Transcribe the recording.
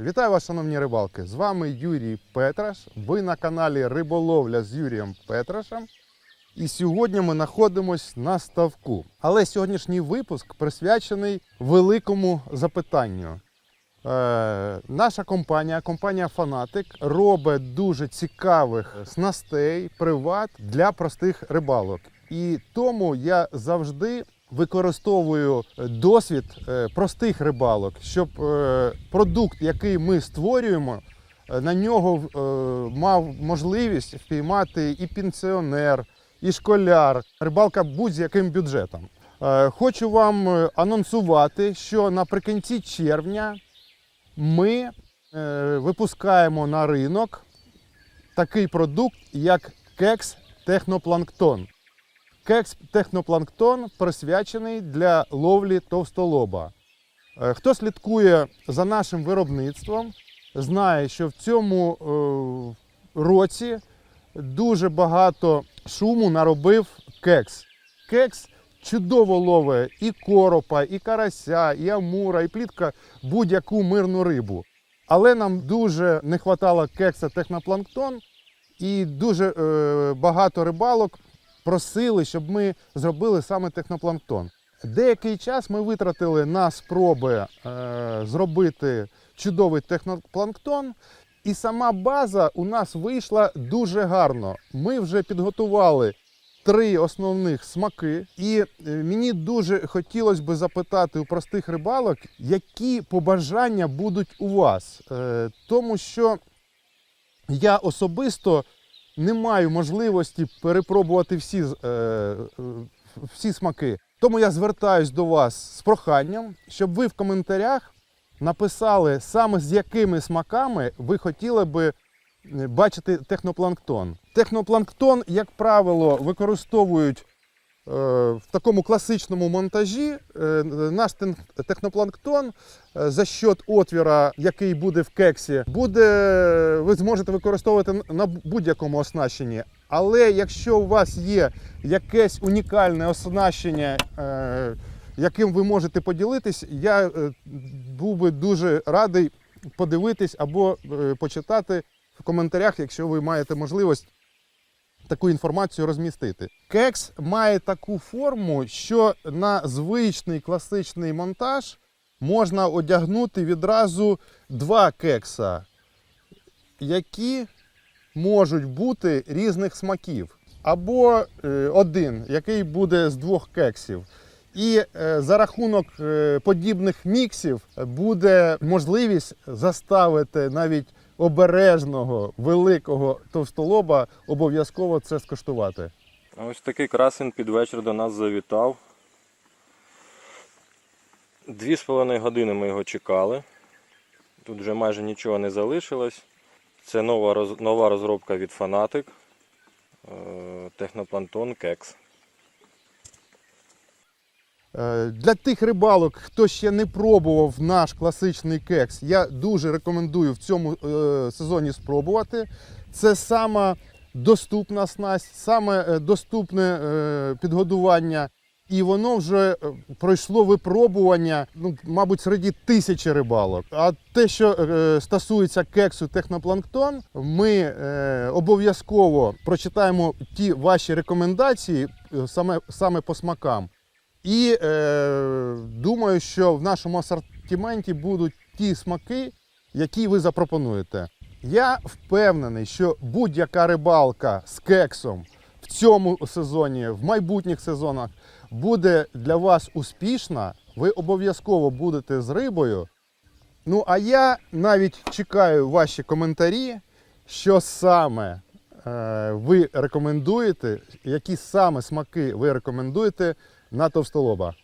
Вітаю вас, шановні рибалки! З вами Юрій Петраш. Ви на каналі Риболовля з Юрієм Петрашем. І сьогодні ми знаходимося на ставку. Але сьогоднішній випуск присвячений великому запитанню. Е, наша компанія, компанія Фанатик, робить дуже цікавих снастей, приват для простих рибалок. І тому я завжди використовую досвід е, простих рибалок, щоб е, продукт, який ми створюємо, е, на нього е, мав можливість впіймати і пенсіонер, і школяр, рибалка будь-з яким бюджетом. Е, Хочу вам е, анонсувати, що наприкінці червня ми е, випускаємо на ринок такий продукт, як кекс технопланктон. Кекс технопланктон присвячений для ловлі товстолоба. Е, Хто слідкує за нашим виробництвом, знає, що в цьому е, році дуже багато шуму наробив кекс. Кекс чудово ловить і коропа, і карася, і амура, і плітка будь-яку мирну рибу. Але нам дуже не вистачало кекса технопланктон, і дуже е, багато рибалок просили, щоб ми зробили саме технопланктон. Деякий час ми витратили на спроби е, зробити чудовий технопланктон, і сама база у нас вийшла дуже гарно. Ми вже підготували три основних смаки, і е, мені дуже хотілося би запитати у простих рибалок, які побажання будуть у вас, Е, тому що я особисто не маю можливості перепробувати всі, е, всі смаки. Тому я звертаюсь до вас з проханням, щоб ви в коментарях написали саме з якими смаками ви хотіли би е, бачити технопланктон. Технопланктон, як правило, використовують в такому класичному монтажі. Е, Наш технопланктон е, за счет отвіра, який буде в кексі, буде ви зможете використовувати на будь-якому оснащенні. Але якщо у вас є якесь унікальне оснащення, е, яким ви можете поділитись, я е, був би дуже радий подивитись або е, почитати в коментарях, якщо ви маєте можливість таку інформацію розмістити. Кекс має таку форму, що на звичний класичний монтаж можна одягнути відразу два кекса, які можуть бути різних смаків. Або е, один, який буде з двох кексів. І е, за рахунок е, подібних міксів буде можливість заставити навіть обережного великого товстолоба обов'язково це скуштувати. Ось такий красень під вечір до нас завітав. Дві з половиною години ми його чекали. Тут вже майже нічого не залишилось. Це нова, нова розробка від Fanatic. Е, Техноплантон Кекс. Е, Для тих рибалок, хто ще не пробував наш класичний кекс, я дуже рекомендую в цьому е, сезоні спробувати. Це сама доступна снасть, саме е, доступне підгодування. І воно вже пройшло випробування, ну, мабуть, серед тисячі рибалок. А те, що е, стосується кексу технопланктон, ми е, обов'язково прочитаємо ті ваші рекомендації саме, саме по смакам. І е, думаю, що в нашому асортименті будуть ті смаки, які ви запропонуєте. Я впевнений, що будь-яка рибалка з кексом в цьому сезоні, в майбутніх сезонах буде для вас успішна. Ви обов'язково будете з рибою. Ну, а я навіть чекаю ваші коментарі, що саме е, ви рекомендуєте, які саме смаки ви рекомендуєте на товстолоба.